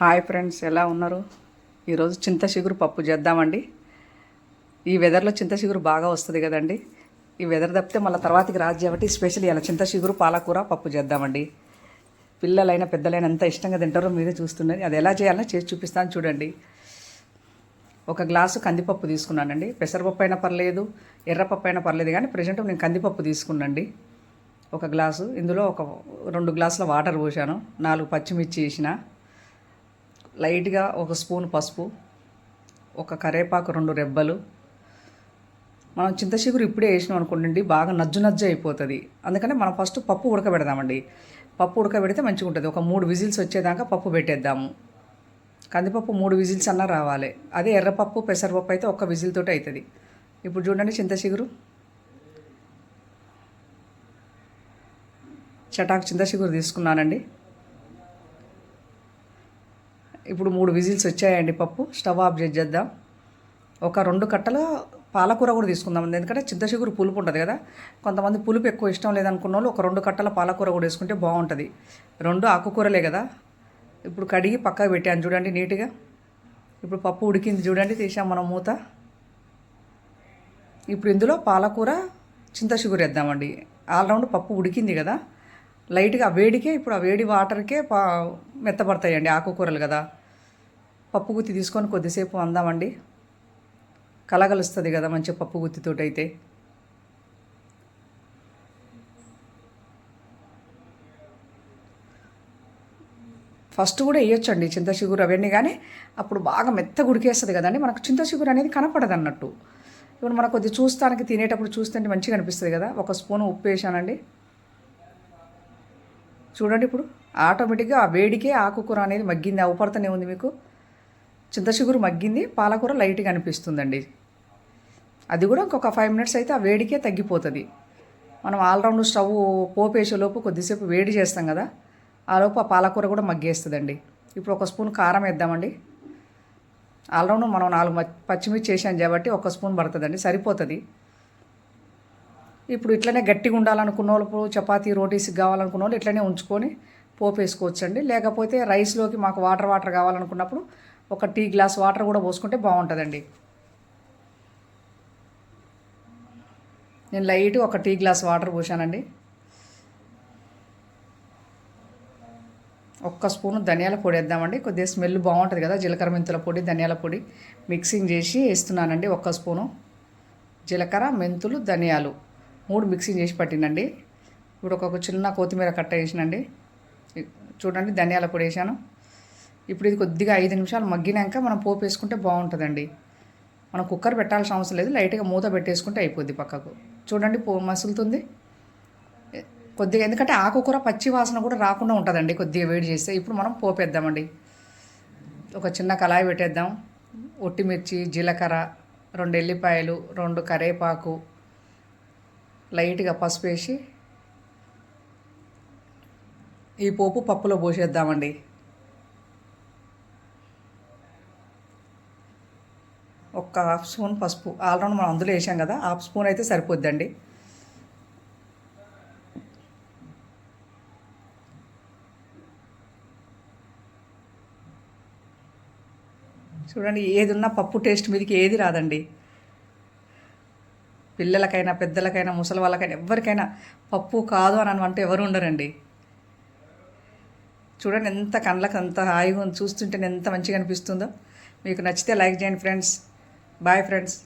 Hi friends ఎలా ఉన్నారు? ఈరోజు చింత చిగురు పప్పు చేద్దామండి. ఈ వెదర్లో చింత చిగురు బాగా వస్తుంది కదండి. ఈ వెదర్ తప్పితే మళ్ళీ తర్వాతకి రాజు కాబట్టి స్పెషల్ ఇలా చింత చిగురు పాలకూర పప్పు చేద్దామండి. పిల్లలైనా పెద్దలైనా ఎంత ఇష్టంగా తింటారో మీరే చూస్తున్నారు. అది ఎలా చేయాలో చేసి చూపిస్తాను చూడండి. ఒక గ్లాసు కందిపప్పు తీసుకున్నానండి. పెసరపప్పు అయినా పర్లేదు ఎర్రపప్పు అయినా పర్లేదు కానీ ప్రజెంట్ నేను కందిపప్పు తీసుకున్నాండి ఒక గ్లాసు. ఇందులో ఒక రెండు గ్లాసుల వాటర్ పోసాను నాలుగు పచ్చిమిర్చి వేసిన. లైట్గా ఒక స్పూన్ పసుపు ఒక కరేపాకు రెండు రెబ్బలు. మనం చింతచిగురు ఇప్పుడే వేసినాం అనుకోండి బాగా నజ్జు నజ్జు అయిపోతుంది. అందుకనే మనం ఫస్ట్ పప్పు ఉడకబెడదామండి. పప్పు ఉడకబెడితే మంచిగా ఉంటుంది ఒక మూడు విజిల్స్ వచ్చేదాకా పప్పు పెట్టేద్దాము. కందిపప్పు మూడు విజిల్స్ అన్నా రావాలి. అదే ఎర్రపప్పు పెసరపప్పు అయితే ఒక్క విజిల్ తోటి అవుతుంది ఇప్పుడు చూడండి చింతచిగురు చటాకు చింతచిగురు తీసుకున్నానండి. ఇప్పుడు మూడు విజిల్స్ వచ్చాయండి పప్పు. స్టవ్ ఆఫ్ చేద్దాం ఒక రెండు కట్టల పాలకూర కూడా తీసుకుందాం. ఎందుకంటే చింతచిగురు పులుపు ఉంటుంది కదా. కొంతమంది పులుపు ఎక్కువ ఇష్టం లేదనుకున్న వాళ్ళు ఒక రెండు కట్టల పాలకూర కూడా వేసుకుంటే బాగుంటుంది. రెండు ఆకుకూరలే కదా. ఇప్పుడు కడిగి పక్కకు పెట్టాను చూడండి నీట్గా. ఇప్పుడు పప్పు ఉడికింది చూడండి తీసాం మనం మూత. ఇప్పుడు ఇందులో పాలకూర చింతచిగురు వేద్దామండి. ఆల్రౌండ్ పప్పు ఉడికింది కదా. లైట్గా ఆ వేడికే ఇప్పుడు ఆ వేడి వాటర్కే పా మెత్తపడతాయండి ఆకుకూరలు కదా. పప్పు గుత్తి తీసుకొని కొద్దిసేపు అందామండి. కలగలుస్తుంది కదా మంచి పప్పు గుత్తితోటి అయితే ఫస్ట్ కూడా వేయొచ్చండి చింతచిగురు అవన్నీ కానీ అప్పుడు బాగా మెత్తగా ఉడికేస్తుంది కదండి. మనకు చింతచిగురు అనేది కనపడదు అన్నట్టు ఇప్పుడు మనకు కొద్ది చూస్తానికి తినేటప్పుడు చూస్తుంటే మంచిగా అనిపిస్తుంది కదా. ఒక స్పూన్ ఉప్పు వేసానండి. చూడండి ఇప్పుడు ఆటోమేటిక్గా ఆ వేడికే ఆకుకూర అనేది మగ్గింది. అవపడుతూనే ఉంది మీకు. చింతచిగురు మగ్గింది పాలకూర లైట్గా అనిపిస్తుందండి. అది కూడా ఇంకొక ఫైవ్ మినిట్స్ అయితే ఆ వేడికే తగ్గిపోతుంది. మనం ఆల్రౌండ్ స్టవ్ పోపేసేలోపు కొద్దిసేపు వేడి చేస్తాం కదా ఆ లోపు ఆ పాలకూర కూడా మగ్గేస్తుందండి. ఇప్పుడు ఒక స్పూన్ కారం వేద్దామండి. ఆల్రౌండ్ మనం నాలుగు మ- పచ్చిమిర్చి వేసాం కాబట్టి ఒక స్పూన్ పడుతుందండి సరిపోతుంది. ఇప్పుడు ఇట్లనే గట్టిగా ఉండాలనుకున్న వాళ్ళు చపాతీ రోటీస్ కావాలనుకున్న వాళ్ళు ఇట్లనే ఉంచుకొని పోపు వేసుకోవచ్చండి లేకపోతే రైస్లోకి మాకు వాటర్ వాటర్ కావాలనుకున్నప్పుడు ఒక టీ గ్లాస్ వాటర్ కూడా పోసుకుంటే బాగుంటుందండి. నేను లైట్ ఒక టీ గ్లాస్ వాటర్ పోసానండి. ఒక్క స్పూను ధనియాల పొడి వేద్దామండి. కొద్దిగా స్మెల్ బాగుంటుంది కదా జీలకర్ర మెంతుల పొడి ధనియాల పొడి. మిక్సింగ్ చేసి వేస్తున్నానండి ఒక్క స్పూను. జీలకర్ర మెంతులు ధనియాలు మూడు మిక్సింగ్ చేసి పట్టినండి ఇప్పుడు ఒక చిన్న కొత్తిమీర కట్ట వేసినండి చూడండి ధనియాల పొడి వేసాను. ఇప్పుడు ఇది కొద్దిగా ఐదు నిమిషాలు మగ్గినాక మనం పోపు వేసుకుంటే బాగుంటుందండి. మనం కుక్కర్ పెట్టాల్సిన అవసరం లేదు లైట్గా మూత పెట్టేసుకుంటే అయిపోద్ది పక్కకు. చూడండి పో మసులుతుంది. కొద్దిగా ఎందుకంటే ఆకుకూర పచ్చి వాసన కూడా రాకుండా ఉంటుందండి కొద్దిగా వేడి చేస్తే. ఇప్పుడు మనం పోపేద్దామండి ఒక చిన్న కళాయి పెట్టేద్దాం. ఒట్టిమిర్చి జీలకర్ర రెండు ఎల్లిపాయలు రెండు కరేపాకు లైట్గా పసుపు వేసి ఈ పోపు పప్పులో పోసేద్దామండి. ఒక్క హాఫ్ స్పూన్ పసుపు. ఆల్రౌండ్ మనం అందులో వేసాం కదా హాఫ్ స్పూన్ అయితే సరిపోద్దండి. చూడండి ఏది ఉన్నా పప్పు టేస్ట్ మీదకి ఏది రాదండి. పిల్లలకైనా పెద్దలకైనా ముసలి వాళ్ళకైనా ఎవరికైనా పప్పు కాదు అని అంటే ఎవరు ఉండరండి. చూడండి ఎంత కళ్ళకి అంత హాయిగా ఉంది. చూస్తుంటే ఎంత మంచిగా అనిపిస్తుందో. మీకు నచ్చితే లైక్ చేయండి ఫ్రెండ్స్. Bye friends